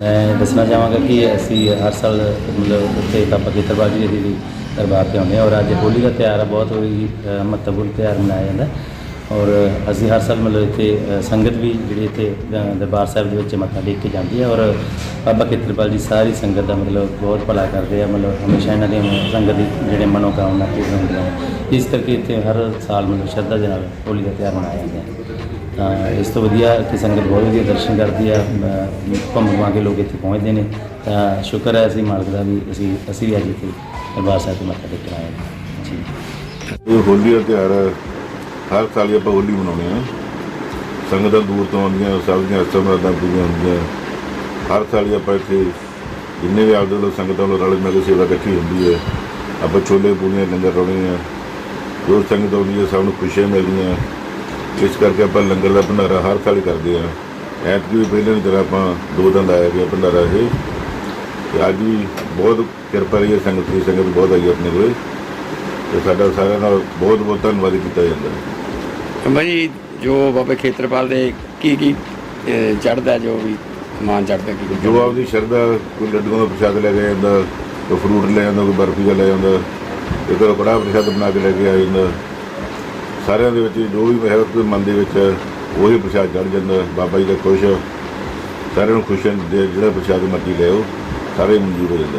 ਮੈਂ ਦੱਸਣਾ ਚਾਹਾਂਗਾ ਕਿ ਅਸੀਂ ਹਰ ਸਾਲ ਮਤਲਬ ਉੱਥੇ ਬਾਬਾ ਖੇਤਰਬਾਲ ਜੀ ਦੀ ਦਰਬਾਰ ਤੇ ਆਉਂਦੇ ਹਾਂ ਔਰ ਅੱਜ ਹੋਲੀ ਦਾ ਤਿਉਹਾਰ ਆ, ਬਹੁਤ ਹੀ ਮਹੱਤਵਪੂਰਨ ਤਿਉਹਾਰ ਮਨਾਇਆ ਜਾਂਦਾ ਔਰ ਅਸੀਂ ਹਰ ਸਾਲ ਮਤਲਬ ਇੱਥੇ ਸੰਗਤ ਵੀ ਜਿਹੜੀ ਇੱਥੇ ਦਰਬਾਰ ਸਾਹਿਬ ਦੇ ਵਿੱਚ ਮੱਥਾ ਟੇਕ ਕੇ ਜਾਂਦੀ ਹੈ ਔਰ ਬਾਬਾ ਖੇਤਰਪਾਲ ਜੀ ਸਾਰੀ ਸੰਗਤ ਦਾ ਮਤਲਬ ਬਹੁਤ ਭਲਾ ਕਰਦੇ ਆ, ਮਤਲਬ ਹਮੇਸ਼ਾ ਇਹਨਾਂ ਦੀ ਸੰਗਤ ਦੀ ਜਿਹੜੇ ਮਨੋਕਾਮਨਾ ਪੂਰੀਆਂ ਹੁੰਦੀਆਂ ਇਸ ਕਰਕੇ ਇੱਥੇ ਹਰ ਸਾਲ ਮਤਲਬ ਸ਼ਰਧਾ ਦੇ ਨਾਲ ਹੋਲੀ ਦਾ ਤਿਉਹਾਰ ਮਨਾਇਆ ਜਾਂਦਾ ਹੈ। ਤਾਂ ਇਸ ਤੋਂ ਵਧੀਆ ਕਿ ਸੰਗਤ ਬਹੁਤ ਵਧੀਆ ਦਰਸ਼ਨ ਕਰਦੀ ਆ ਅਮ ਘੁੰਮ ਕੇ ਲੋਕ ਇੱਥੇ ਪਹੁੰਚਦੇ ਨੇ। ਤਾਂ ਸ਼ੁਕਰ ਹੈ ਅਸੀਂ ਮਾਲਕ ਦਾ ਵੀ ਅਸੀਂ ਅਸੀਂ ਵੀ ਅੱਜ ਇੱਥੇ ਦਰਬਾਰ ਸਾਹਿਬ ਤੇ ਮੱਥਾ ਟੇਕਣ ਆਏ ਹਾਂ। ਜੀ। ਇਹ ਹੋਲੀ ਦਾ ਤਿਉਹਾਰ ਹਰ ਸਾਲ ਹੀ ਆਪਾਂ ਹੋਲੀ ਮਨਾਉਂਦੇ ਹਾਂ ਸੰਗਤਾਂ ਦੂਰ ਤੋਂ ਆਉਂਦੀਆਂ, ਸਭ ਦੀਆਂ ਅਸਾਂ ਪੂਰੀਆਂ ਹੁੰਦੀਆਂ। ਹਰ ਸਾਲ ਹੀ ਆਪਾਂ ਇੱਥੇ ਜਿੰਨੇ ਵੀ ਆਪਦੇ ਵੱਲੋਂ ਸੰਗਤਾਂ ਵੱਲੋਂ ਰਲ ਮਿਲ ਕੇ ਸੇਵਾ ਇਕੱਠੀ ਹੁੰਦੀ ਹੈ। ਆਪਾਂ ਛੋਲੇ ਪੂਰੀਆਂ ਲੰਗਰ ਲਾਉਣੇ ਆ। ਜੋ ਸੰਗਤ ਆਉਂਦੀ ਹੈ, ਸਭ ਨੂੰ ਖੁਸ਼ੀਆਂ ਮਿਲਦੀਆਂ। ਇਸ ਕਰਕੇ ਆਪਾਂ ਲੰਗਰ ਦਾ ਭੰਡਾਰਾ ਹਰ ਸਾਲ ਕਰਦੇ ਆ। ਐਤਕੀ ਵੀ ਪਹਿਲੇ ਦੀ ਆਪਾਂ ਦੋ ਦਿਨ ਲਾਇਆ ਗਿਆ ਭੰਡਾਰਾ ਇਹ। ਤੇ ਅੱਜ ਵੀ ਬਹੁਤ ਕਿਰਪਾ ਰਹੀ ਹੈ ਸੰਗਤ ਦੀ, ਸੰਗਤ ਬਹੁਤ ਆਈ ਆਪਣੇ ਕੋਲੇ। ਤੇ ਸਾਡਾ ਸਾਰਿਆਂ ਨਾਲ ਬਹੁਤ ਬਹੁਤ ਧੰਨਵਾਦ ਕੀਤਾ ਜਾਂਦਾ ਹੈ। ਅੰਬਾ ਜੀ ਬਾਬਾ ਖੇਤਰਪਾਲ ਦੇ ਕੀ ਕੀ ਚੜਦਾ ਜੋ ਵੀ ਮਾਨ ਚੜਦਾ ਕੀ ਜੋ ਆਪਦੀ ਸ਼ਰਧਾ ਕੋਈ ਲੱਡੂਆਂ ਦਾ ਪ੍ਰਸ਼ਾਦ ਲੈ ਕੇ ਜਾਂਦਾ ਕੋਈ ਫਰੂਟ ਲੈ ਜਾਂਦਾ ਕੋਈ ਬਰਫੀ ਦਾ ਲੈ ਜਾਂਦਾ ਤੇ ਕੋਈ ਕੜਾ ਪ੍ਰਸ਼ਾਦ ਬਣਾ ਕੇ ਲੈ ਕੇ ਆ ਜਾਂਦਾ। ਸਾਰਿਆਂ ਦੇ ਵਿੱਚ ਜੋ ਵੀ ਹੈ ਕੋਈ ਮਨ ਦੇ ਵਿੱਚ ਉਹੀ ਪ੍ਰਸ਼ਾਦ ਚੜ ਜਾਂਦਾ ਬਾਬਾ ਜੀ ਦਾ ਖੁਸ਼। ਸਾਰਿਆਂ ਨੂੰ ਖੁਸ਼ ਦੇ ਜਿਹੜਾ ਪ੍ਰਸ਼ਾਦ ਮਰਜ਼ੀ ਲੈ ਆਓ ਸਾਰੇ ਮਨਜ਼ੂਰ ਹੋ ਜਾਂਦਾ